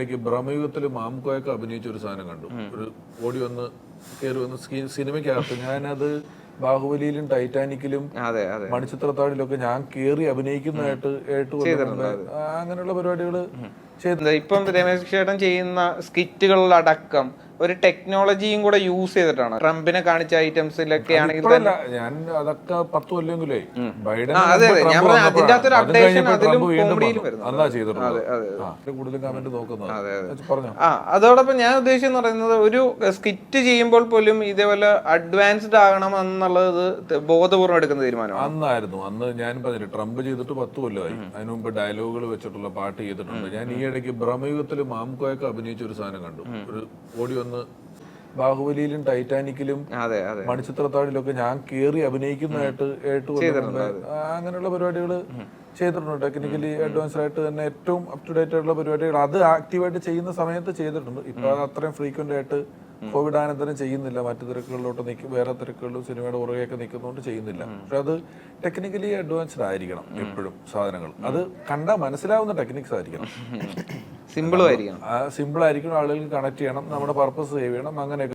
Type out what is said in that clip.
എനിക്ക് ബ്രഹ്മയുഗത്തിൽ മാംകോയൊക്കെ അഭിനയിച്ച ഒരു സാധനം കണ്ടു. ഒരു ഓടി വന്ന് കയറി വന്ന് സിനിമയ്ക്കകത്ത് ഞാനത് ബാഹുബലിയിലും ടൈറ്റാനിക്കിലും അതെ ഒക്കെ ഞാൻ കയറി അഭിനയിക്കുന്നതായിട്ട് ഏട്ട് അങ്ങനെയുള്ള പരിപാടികൾ എന്താ ഇപ്പം രമേശ് ചേട്ടൻ ചെയ്യുന്ന സ്കിറ്റുകളിലടക്കം ഒരു ടെക്നോളജിയും കൂടെ യൂസ് ചെയ്തിട്ടാണ്. ട്രംപിനെ കാണിച്ച ഐറ്റംസിലൊക്കെ ആണെങ്കിൽ ഞാൻ അതൊക്കെ പത്ത് കൊല്ലെങ്കിലേ ബൈഡൻ. ഞാൻ പറഞ്ഞ അതിന്റെ അകത്തൊരു അത് അതിലും കോമഡിയിലും വരുന്നു അതോടൊപ്പം ഞാൻ ഉദ്ദേശിച്ചെന്ന് പറയുന്നത് ഒരു സ്കിറ്റ് ചെയ്യുമ്പോൾ പോലും ഇതേപോലെ അഡ്വാൻസ്ഡ് ആകണം എന്നുള്ളത് ബോധപൂർവം എടുക്കുന്ന തീരുമാനമാണ്. അന്നായിരുന്നു. അന്ന് ഞാൻ പറഞ്ഞില്ല ട്രംപ് ചെയ്തിട്ട് പത്ത് കൊല്ലമായി. അതിനു മുമ്പ് ഡയലോഗുകൾ വെച്ചിട്ടുള്ള പാട്ട് ചെയ്തിട്ടുണ്ട്. ഞാൻ ഈ ഇടയ്ക്ക് ബ്രഹ്മയുഗത്തിൽ മാംകോയൊക്കെ അഭിനയിച്ച ഒരു സാധനം കണ്ടു. ഒരു ഓടി വന്ന് ബാഹുബലിയിലും ടൈറ്റാനിക്കിലും മണിച്ചിത്രത്താഴിലൊക്കെ ഞാൻ കേറി അഭിനയിക്കുന്നതായിട്ട് ഏട്ട് അങ്ങനെയുള്ള പരിപാടികൾ ചെയ്തിട്ടുണ്ട്. ടെക്നിക്കലി അഡ്വാൻസ്ഡ് ആയിട്ട് തന്നെ ഏറ്റവും അപ് ടു ഡേറ്റ് ആയിട്ടുള്ള പരിപാടികൾ അത് ആക്റ്റീവായിട്ട് ചെയ്യുന്ന സമയത്ത് ചെയ്തിട്ടുണ്ട്. ഇപ്പൊ അത് അത്രയും ഫ്രീക്വന്റ് ആയിട്ട് കോവിഡ് ആനന്തരം ചെയ്യുന്നില്ല. മറ്റു തിരക്കുകളിലോട്ട് നിൽക്കും വേറെ തിരക്കുകളിലും സിനിമയുടെ പുറകെയൊക്കെ നിൽക്കുന്നതുകൊണ്ട് ചെയ്യുന്നില്ല. പക്ഷെ അത് ടെക്നിക്കലി അഡ്വാൻസ്ഡ് ആയിരിക്കണം എപ്പോഴും സാധനങ്ങൾ. അത് കണ്ടാൽ മനസ്സിലാവുന്ന ടെക്നിക്സ് ആയിരിക്കണം. സിമ്പിൾ ആയിരിക്കണം. സിമ്പിൾ ആയിരിക്കണം. ആളുകൾക്ക് കണക്ട് ചെയ്യണം. നമ്മുടെ പർപ്പസ് സേവ് ചെയ്യണം. അങ്ങനെയൊക്കെ